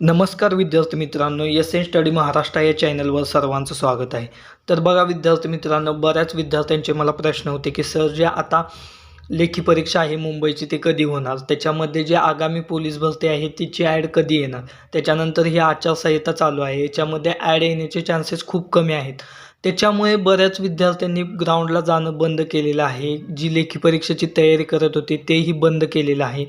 नमस्कार विद्यार्थी मित्रांनो एस एन स्टडी महाराष्ट्र या चॅनलवर सर्वांचं स्वागत आहे. तर बघा विद्यार्थी मित्रांनो बऱ्याच विद्यार्थ्यांचे मला प्रश्न होते की सर जे आता लेखी परीक्षा आहे मुंबईची ते कधी होणार? त्याच्यामध्ये जे आगामी पोलीस भरती आहे तिची ॲड कधी येणार? त्याच्यानंतर ही आचारसंहिता चालू आहे. याच्यामध्ये ॲड येण्याचे चान्सेस खूप कमी आहेत. त्याच्यामुळे बऱ्याच विद्यार्थ्यांनी ग्राउंडला जाणं बंद केलेलं आहे. जी लेखी परीक्षेची तयारी करत होती तेही बंद केलेलं आहे.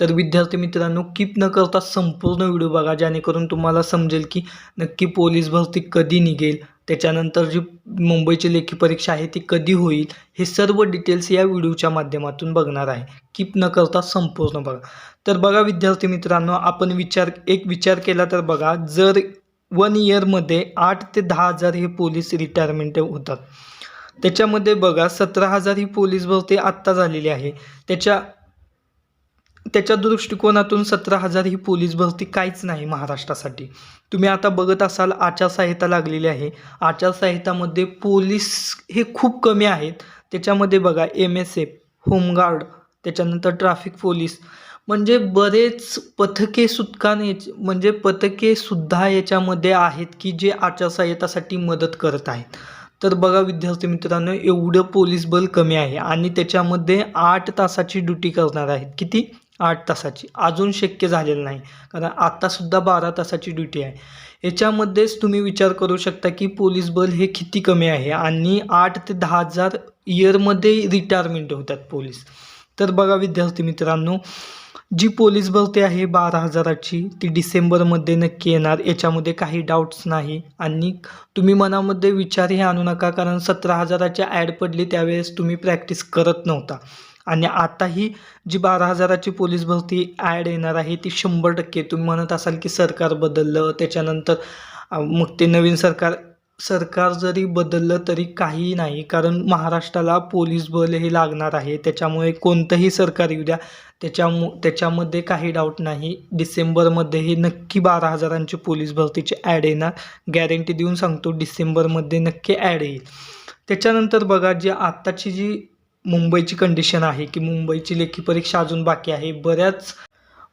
तर विद्यार्थी मित्रांनो कीप न करता संपूर्ण व्हिडिओ बघा जेणेकरून तुम्हाला समजेल की नक्की पोलीस भरती कधी निघेल त्याच्यानंतर जी मुंबईची लेखी परीक्षा आहे ती कधी होईल हे सर्व डिटेल्स या व्हिडिओच्या माध्यमातून बघणार आहे. कीप न करता संपूर्ण बघा. तर बघा विद्यार्थी मित्रांनो आपण विचार एक विचार केला तर बघा जर वन इयरमध्ये आठ ते दहा हजार हे पोलीस रिटायरमेंट होतात. त्याच्यामध्ये बघा सतरा हजार ही पोलीस भरती आत्ता झालेली आहे. त्याच्या त्याच्या दृष्टिकोनातून सतरा हजार ही पोलीस भरती काहीच नाही महाराष्ट्रासाठी. तुम्ही आता बघत असाल आचारसंहिता लागलेली आहे. आचारसंहितामध्ये पोलीस हे खूप कमी आहेत. त्याच्यामध्ये बघा M S F home guard त्याच्यानंतर ट्रॅफिक पोलीस म्हणजे बरेच पथके सुटकान याच म्हणजे पथके सुद्धा याच्यामध्ये आहेत की जे आचारसंहितासाठी मदत करत आहेत. तर बघा विद्यार्थी मित्रांनो एवढं पोलीस बल कमी आहे आणि त्याच्यामध्ये आठ तासाची ड्युटी करणार आहेत. किती? आठ तासाची. अजून शक्य झालेलं नाही. कारण आत्तासुद्धा बारा तासाची ड्युटी आहे. याच्यामध्येच तुम्ही विचार करू शकता की पोलीस बल हे किती कमी आहे आणि आठ ते दहा हजार इयरमध्ये रिटायरमेंट होतात पोलीस. तर बघा विद्यार्थी मित्रांनो जी पोलीस भरती आहे बारा हजाराची ती डिसेंबरमध्ये नक्की येणार. याच्यामध्ये काही डाऊट्स नाही. आणि तुम्ही मनामध्ये विचारही आणू नका कारण सतरा हजाराची ॲड पडली त्यावेळेस तुम्ही प्रॅक्टिस करत नव्हता. आणि आताही जी बारा हजाराची पोलीस भरती ॲड येणार आहे ती शंभर टक्के. तुम्ही म्हणत असाल की सरकार बदललं त्याच्यानंतर मग ते नवीन सरकार सरकार जरी बदललं तरी काही नाही. कारण महाराष्ट्राला पोलीस बल हे लागणार आहे. त्याच्यामुळे कोणतंही सरकार येऊ द्या. त्याच्यामु त्याच्यामध्ये काही डाऊट नाही. डिसेंबरमध्येही नक्की बारा हजारांची पोलीस भरतीची ॲड येणार. गॅरंटी देऊन सांगतो डिसेंबरमध्ये नक्की ॲड येईल. त्याच्यानंतर बघा जी आत्ताची जी मुंबईची कंडिशन आहे की मुंबईची लेखी परीक्षा अजून बाकी आहे. बऱ्याच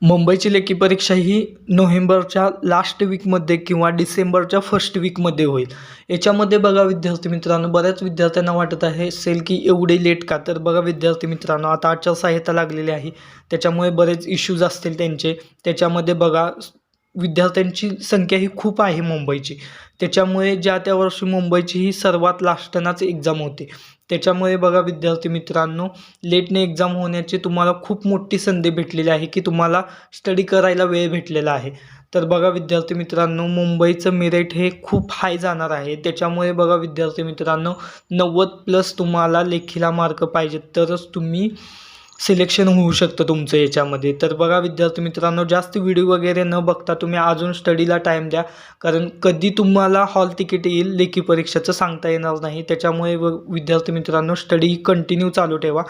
मुंबईची लेखी परीक्षा ही नोव्हेंबरच्या लास्ट वीकमध्ये किंवा डिसेंबरच्या फर्स्ट वीकमध्ये होईल. याच्यामध्ये बघा विद्यार्थी मित्रांनो बऱ्याच विद्यार्थ्यांना वाटत आहे असेल की एवढे लेट का? तर बघा विद्यार्थी मित्रांनो आता आचारसंहिता लागलेली आहे. त्याच्यामुळे बरेच इश्यूज असतील त्यांचे. त्याच्यामध्ये बघा विद्यार्थ्यांची संख्या ही खूप आहे मुंबईची. त्याच्यामुळे ज्या त्या वर्षी मुंबईची ही सर्वात लास्टनाच एक्झाम होते. त्याच्यामुळे बघा विद्यार्थी मित्रांनो लेटने एक्झाम होण्याची तुम्हाला खूप मोठी संधी भेटलेली आहे की तुम्हाला स्टडी करायला वेळ भेटलेला आहे. तर बघा विद्यार्थी मित्रांनो मुंबईचं मेरिट हे खूप हाय जाणार आहे. त्याच्यामुळे बघा विद्यार्थी मित्रांनो नव्वद प्लस तुम्हाला लेखीला मार्क पाहिजेत. तरच तुम्ही सिलेक्शन होऊ शकतं तुमचं याच्यामध्ये. तर बघा विद्यार्थी मित्रांनो जास्त व्हिडिओ वगैरे न बघता तुम्ही अजून स्टडीला टाईम द्या. कारण कधी तुम्हाला हॉल तिकीट येईल लेखी परीक्षेचं सांगता येणार नाही. त्याच्यामुळे व विद्यार्थी मित्रांनो स्टडी कंटिन्यू चालू ठेवा.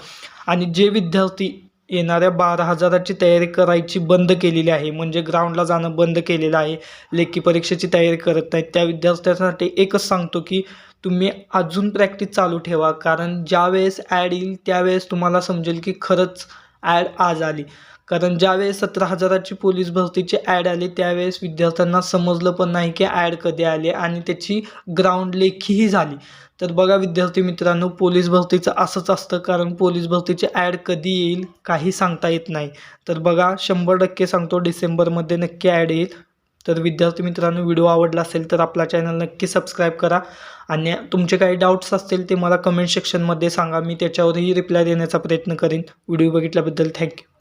आणि जे विद्यार्थी येणाऱ्या बारा हजाराची तयारी करायची बंद केलेली आहे म्हणजे ग्राउंडला जाणं बंद केलेलं आहे लेखी परीक्षेची तयारी करत नाहीत त्या विद्यार्थ्यांसाठी एकच सांगतो की तुम्ही अजून प्रॅक्टिस चालू ठेवा. कारण ज्यावेळेस ॲड येईल त्यावेळेस तुम्हाला समजेल की खरंच ॲड आज आली. कारण ज्यावेळेस सतरा हजाराची पोलीस भरतीची ॲड आली त्यावेळेस विद्यार्थ्यांना समजलं पण नाही की ॲड कधी आली आणि त्याची ग्राउंड लेखीही झाली. तर बघा विद्यार्थी मित्रांनो पोलीस भरतीचं असंच असतं. कारण पोलीस भरतीची ॲड कधी येईल काही सांगता येत नाही. तर बघा शंभर टक्के सांगतो डिसेंबरमध्ये नक्की ॲड येईल. तर विद्यार्थी मित्रांनो व्हिडिओ आवडला असेल तर आपला चॅनल नक्की सबस्क्राईब करा. आणि तुमचे काही डाऊट्स असतील ते मला कमेंट सेक्शनमध्ये सांगा. मी त्याच्यावरही रिप्लाय देण्याचा प्रयत्न करेन. Video बघितल्याबद्दल thank you